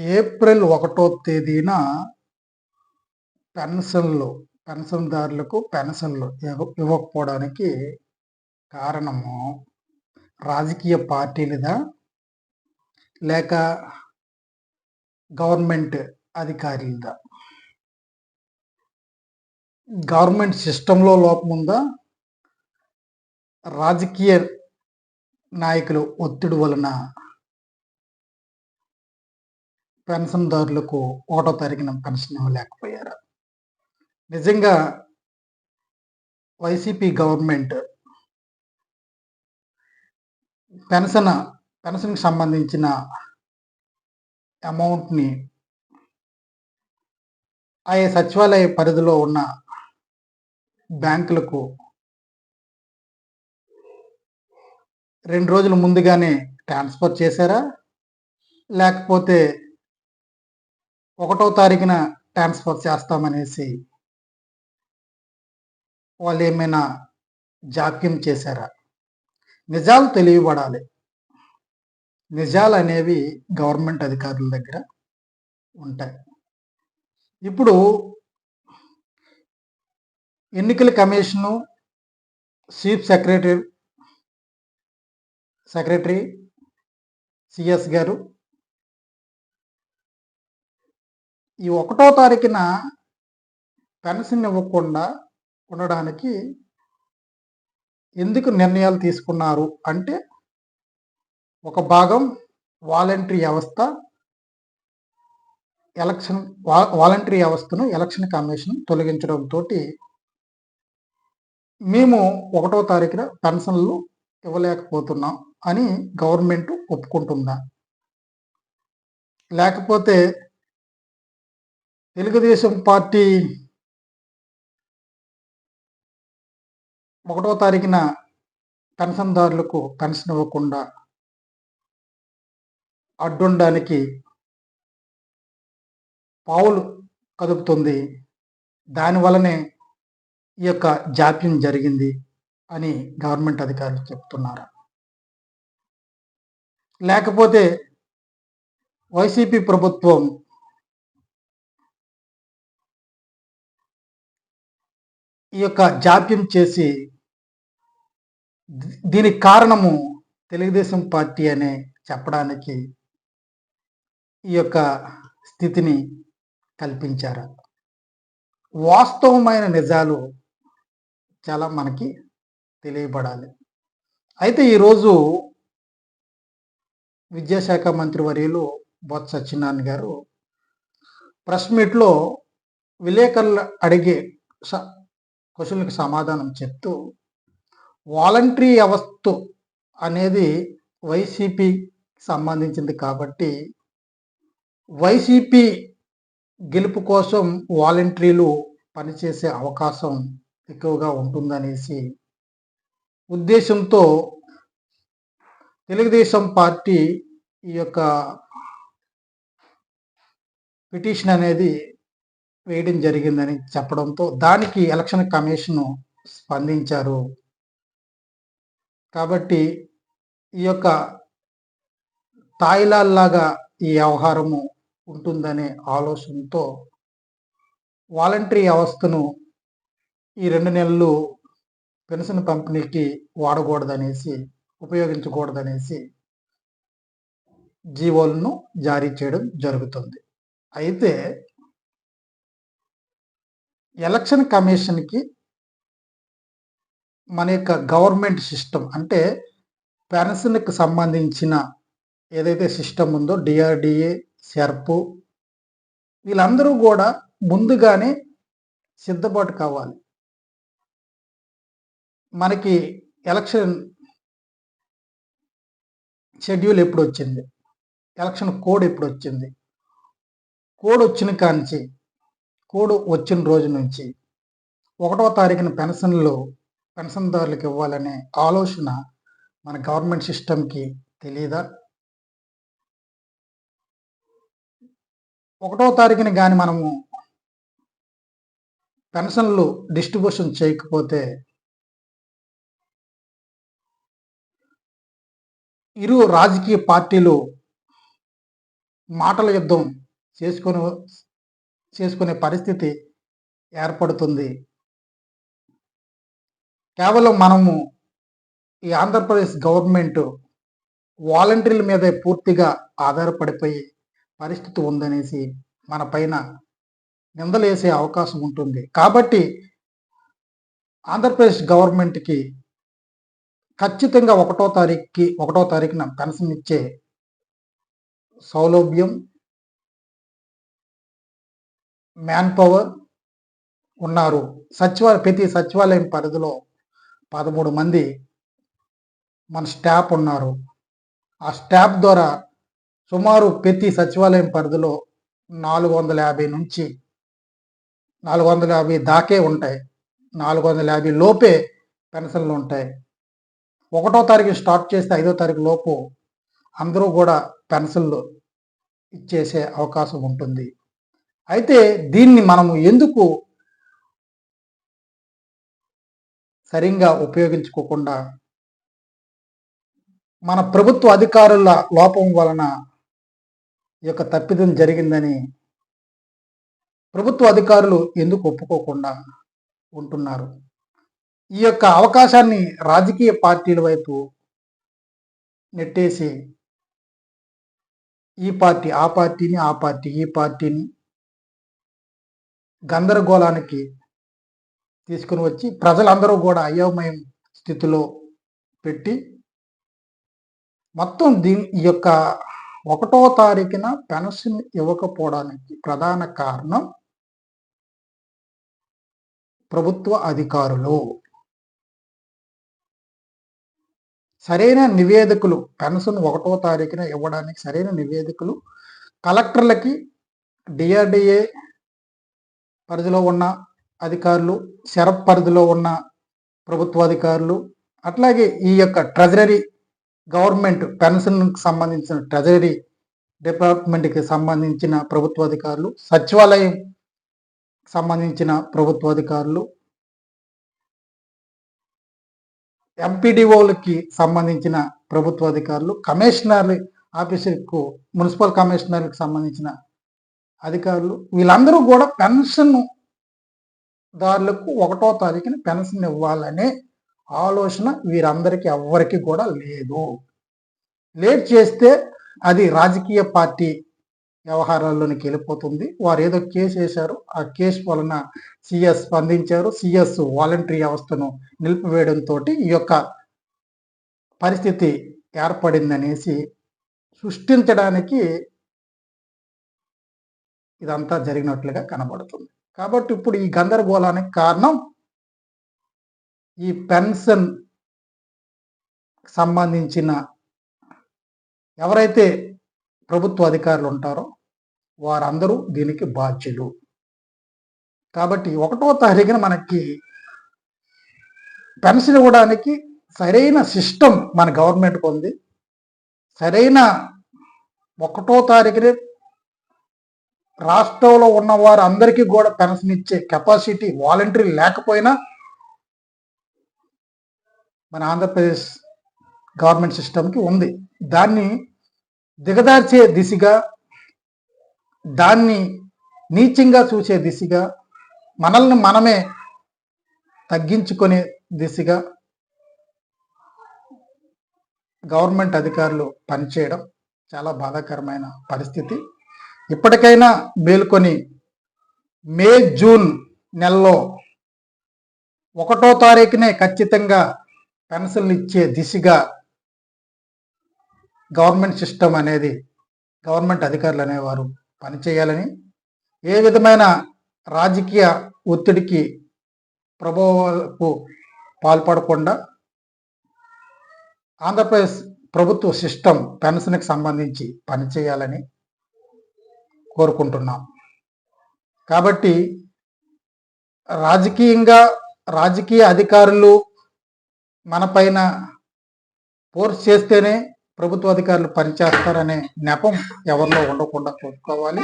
April ఒకటో తేదీన పెన్షన్లు పెన్షన్దారులకు పెన్షన్లు ఇవ్వ- ఇవ్వకపోవడానికి కారణము రాజకీయ పార్టీలదా? లేక గవర్నమెంట్ అధికారులదా? గవర్నమెంట్ సిస్టంలో లోపం ఉందా? రాజకీయ నాయకులు ఒత్తిడి వలన పెన్షన్దారులకు ఒకటో తారీఖున పెన్షన్ ఇవ్వలేకపోయారు. నిజంగా వైసీపీ గవర్నమెంట్ పెన్షన్ పెన్షన్కి సంబంధించిన అమౌంట్ని ఆయా సచివాలయ పరిధిలో ఉన్న బ్యాంకులకు రెండు రోజుల ముందుగానే ట్రాన్స్ఫర్ చేశారా? లేకపోతే ఒకటో తారీఖున ట్రాన్స్ఫర్ చేస్తామనేసి వాళ్ళు ఏమైనా జాప్యం చేశారా? నిజాలు తెలియబడాలి. నిజాలు అనేవి గవర్నమెంట్ అధికారుల దగ్గర ఉంటాయి. ఇప్పుడు ఎన్నికల commission chief secretary secretary CS గారు ఈ ఒకటో తారీఖున పెన్షన్ ఇవ్వకుండా ఉండడానికి ఎందుకు నిర్ణయాలు తీసుకున్నారు? అంటే ఒక భాగం వాలంటరీ వ్యవస్థ ఎలక్షన్ వాలంటరీ వ్యవస్థను ఎలక్షన్ కమిషన్ తొలగించడంతో మేము ఒకటో తారీఖున పెన్షన్లు ఇవ్వలేకపోతున్నాం అని గవర్నమెంట్ ఒప్పుకుంటుందా? లేకపోతే తెలుగుదేశం పార్టీ ఒకటో తారీఖున పెన్షన్దారులకు పెన్షన్ ఇవ్వకుండా అడ్డుండడానికి పావులు కదుపుతుంది. దానివల్లనే ఈ యొక్క జాప్యం జరిగింది అని గవర్నమెంట్ అధికారులు చెప్తున్నారు. లేకపోతే వైసీపీ ప్రభుత్వం ఈ యొక్క జాప్యం చేసి దీనికి కారణము తెలుగుదేశం పార్టీ అనే చెప్పడానికి ఈ యొక్క స్థితిని కల్పించారు. వాస్తవమైన నిజాలు చాలా మనకి తెలియబడాలి. అయితే ఈరోజు విద్యాశాఖ మంత్రి వర్యులు బొత్స సత్యనారాయణ గారు ప్రెస్ మీట్లో విలేకరులు అడిగే స- క్వశ్చన్లకు సమాధానం చెప్తూ వాలంటరీ వ్యవస్థ అనేది వైసీపీ సంబంధించింది కాబట్టి వైసీపీ గెలుపు కోసం వాలంటీర్లు పనిచేసే అవకాశం ఎక్కువగా ఉంటుందనేసి ఉద్దేశంతో తెలుగుదేశం పార్టీ ఈ యొక్క పిటిషన్ అనేది వేయడం జరిగిందని చెప్పడంతో దానికి ఎలక్షన్ కమిషన్ స్పందించారు. కాబట్టి ఈ యొక్క తాయిలాల్లాగా ఈ వ్యవహారము ఉంటుందనే ఆలోచనతో వాలంటరీ వ్యవస్థను ఈ రెండు నెలలు పెన్షన్ పంపిణీకి వాడకూడదనేసి ఉపయోగించకూడదనేసి జీవోలను జారీ చేయడం జరుగుతుంది. అయితే ఎలక్షన్ కమిషన్కి మన యొక్క గవర్నమెంట్ సిస్టమ్ అంటే పెన్షన్కి సంబంధించిన ఏదైతే సిస్టమ్ ఉందో డిఆర్డిఏ సెర్పు వీళ్ళందరూ కూడా ముందుగానే సిద్ధపాటు కావాలి. మనకి ఎలక్షన్ షెడ్యూల్ ఎప్పుడు వచ్చింది ఎలక్షన్ కోడ్ ఎప్పుడు వచ్చింది కోడ్ వచ్చిన కాంచి కోడ్ వచ్చిన రోజు నుంచి ఒకటో తారీఖున పెన్షన్లు పెన్షన్దారులకు ఇవ్వాలనే ఆలోచన మన గవర్నమెంట్ సిస్టమ్కి తెలియదా ఒకటో తారీఖున కానీ మనము పెన్షన్లు డిస్ట్రిబ్యూషన్ చేయకపోతే ఇరు రాజకీయ పార్టీలు మాటల యుద్ధం చేసుకొని చేసుకునే పరిస్థితి ఏర్పడుతుంది. కేవలం మనము ఈ ఆంధ్రప్రదేశ్ గవర్నమెంట్ వాలంటీర్ల మీదే పూర్తిగా ఆధారపడిపోయి పరిస్థితి ఉందనేసి మన పైన నిందలేసే అవకాశం ఉంటుంది. కాబట్టి ఆంధ్రప్రదేశ్ గవర్నమెంట్కి ఖచ్చితంగా ఒకటో తారీఖుకి ఒకటో తారీఖున పెన్షన్ ఇచ్చే సౌలభ్యం మ్యాన్ పవర్ ఉన్నారు. సచివాలయం ప్రతి సచివాలయం పరిధిలో పదమూడు మంది మన స్టాఫ్ ఉన్నారు. ఆ స్టాఫ్ ద్వారా సుమారు ప్రతి సచివాలయం పరిధిలో నాలుగు వందల యాభై నుంచి నాలుగు వందల యాభై దాకే ఉంటాయి. నాలుగు వందల యాభై లోపే పెన్షన్లు ఉంటాయి. ఒకటో తారీఖు స్టార్ట్ చేస్తే ఐదో తారీఖు లోపు అందరూ కూడా పెన్షన్లు ఇచ్చేసే అవకాశం ఉంటుంది. అయితే దీన్ని మనము ఎందుకు సరిగ్గా ఉపయోగించుకోకుండా మన ప్రభుత్వ అధికారుల లోపం వలన ఈ యొక్క తప్పిదం జరిగిందని ప్రభుత్వ అధికారులు ఎందుకు ఒప్పుకోకుండా ఉంటున్నారు? ఈ యొక్క అవకాశాన్ని రాజకీయ పార్టీల వైపు నెట్టేసి ఈ పార్టీ ఆ పార్టీని ఆ పార్టీ ఈ పార్టీని గందరగోళానికి తీసుకుని వచ్చి ప్రజలందరూ కూడా అయోమయం స్థితిలో పెట్టి మొత్తం దీని ఈ యొక్క ఒకటో తారీఖున పెన్షన్ ఇవ్వకపోవడానికి ప్రధాన కారణం ప్రభుత్వ అధికారులు. సరైన నివేదికలు పెన్షన్ ఒకటో తారీఖున ఇవ్వడానికి సరైన నివేదికలు కలెక్టర్లకి డిఆర్డిఏ పరిధిలో ఉన్న అధికారులు శరత్ పరిధిలో ఉన్న ప్రభుత్వాధికారులు అట్లాగే ఈ యొక్క ట్రెజరీ గవర్నమెంట్ పెన్షన్కి సంబంధించిన ట్రెజరీ డిపార్ట్మెంట్కి సంబంధించిన ప్రభుత్వాధికారులు సచివాలయం సంబంధించిన ప్రభుత్వాధికారులు ఎంపీడీఓలకి సంబంధించిన ప్రభుత్వ అధికారులు కమిషనర్ ఆఫీసుకు మున్సిపల్ కమిషనర్కి సంబంధించిన అధికారులు వీళ్ళందరూ కూడా పెన్షన్ దారులకు ఒకటో తారీఖున పెన్షన్ ఇవ్వాలనే ఆలోచన వీరందరికీ ఎవ్వరికి కూడా లేదు. లేట్ చేస్తే అది రాజకీయ పార్టీ వ్యవహారాల్లోనికి వెళ్ళిపోతుంది. వారు ఏదో కేసు వేశారు. ఆ కేసు వలన సిఎస్ స్పందించారు. సిఎస్ వాలంటరీ వ్యవస్థను నిలిపివేయడంతో ఈ యొక్క పరిస్థితి ఏర్పడిందనేసి సృష్టించడానికి ఇదంతా జరిగినట్లుగా కనబడుతుంది. కాబట్టి ఇప్పుడు ఈ గందరగోళానికి కారణం ఈ పెన్షన్ సంబంధించిన ఎవరైతే ప్రభుత్వ అధికారులు ఉంటారో వారందరూ దీనికి బాధ్యులు. కాబట్టి ఒకటో తారీఖున మనకి పెన్షన్ ఇవ్వడానికి సరైన సిస్టమ్ మన గవర్నమెంట్కి ఉంది. సరైన ఒకటో తారీఖునే రాష్ట్రంలో ఉన్న వారు అందరికీ కూడా పెన్షన్ ఇచ్చే కెపాసిటీ వాలంటరీ లేకపోయినా మన ఆంధ్రప్రదేశ్ గవర్నమెంట్ సిస్టమ్కి ఉంది. దాన్ని దిగదార్చే దిశగా దాన్ని నీచంగా చూసే దిశగా మనల్ని మనమే తగ్గించుకునే దిశగా గవర్నమెంట్ అధికారులు పనిచేయడం చాలా బాధాకరమైన పరిస్థితి. ఇప్పటికైనా మేల్కొని మే జూన్ నెలలో ఒకటో తారీఖునే ఖచ్చితంగా పెన్షన్లు ఇచ్చే దిశగా గవర్నమెంట్ సిస్టమ్ అనేది గవర్నమెంట్ అధికారులు అనేవారు పనిచేయాలని ఏ విధమైన రాజకీయ ఒత్తిడికి ప్రభావాలకు పాల్పడకుండా ఆంధ్రప్రదేశ్ ప్రభుత్వ సిస్టమ్ పెన్షన్కి సంబంధించి పనిచేయాలని కోరుకుంటున్నాం. కాబట్టి రాజకీయంగా రాజకీయ అధికారులు మన పైన ఫోర్స్ చేస్తేనే ప్రభుత్వ అధికారులు పనిచేస్తారనే నెపం ఎవరిలో ఉండకుండా చూసుకోవాలి.